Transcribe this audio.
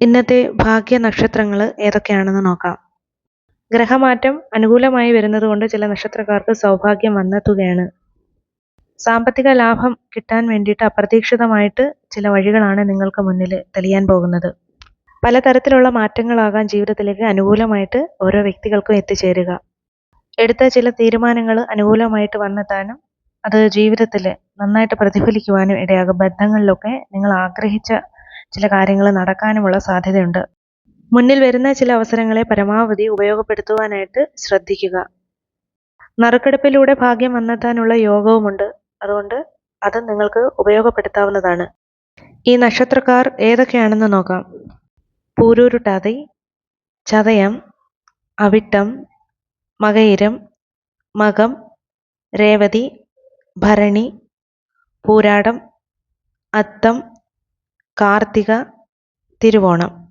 ഇന്നത്തെ ഭാഗ്യ നക്ഷത്രങ്ങൾ ഏതൊക്കെയാണെന്ന് നോക്കാം. ഗ്രഹമാറ്റം അനുകൂലമായി വരുന്നതുകൊണ്ട് ചില നക്ഷത്രക്കാർക്ക് സൗഭാഗ്യം വന്നെത്തുകയാണ്. സാമ്പത്തിക ലാഭം കിട്ടാൻ വേണ്ടിയിട്ട് അപ്രതീക്ഷിതമായിട്ട് ചില വഴികളാണ് നിങ്ങൾക്ക് മുന്നിൽ തെളിയാൻ പോകുന്നത്. പലതരത്തിലുള്ള മാറ്റങ്ങളാകാൻ ജീവിതത്തിലേക്ക് അനുകൂലമായിട്ട് ഓരോ വ്യക്തികൾക്കും എത്തിച്ചേരുക. എടുത്ത ചില തീരുമാനങ്ങൾ അനുകൂലമായിട്ട് വന്നെത്താനും അത് ജീവിതത്തിൽ നന്നായിട്ട് പ്രതിഫലിക്കുവാനും ഇടയാകും. ബന്ധങ്ങളിലൊക്കെ നിങ്ങൾ ആഗ്രഹിച്ച ചില കാര്യങ്ങൾ നടക്കാനുമുള്ള സാധ്യതയുണ്ട്. മുന്നിൽ വരുന്ന ചില അവസരങ്ങളെ പരമാവധി ഉപയോഗപ്പെടുത്തുവാനായിട്ട് ശ്രദ്ധിക്കുക. നറുക്കെടുപ്പിലൂടെ ഭാഗ്യം വന്നെത്താനുള്ള യോഗവുമുണ്ട്. അതുകൊണ്ട് അത് നിങ്ങൾക്ക് ഉപയോഗപ്പെടുത്താവുന്നതാണ്. ഈ നക്ഷത്രക്കാർ ഏതൊക്കെയാണെന്ന് നോക്കാം. പൂരൂരുട്ടാതി ചതയം അവിട്ടം മകയിരം മകം രേവതി ഭരണി പൂരാടം അത്തം കാർത്തിക തിരുവോണം.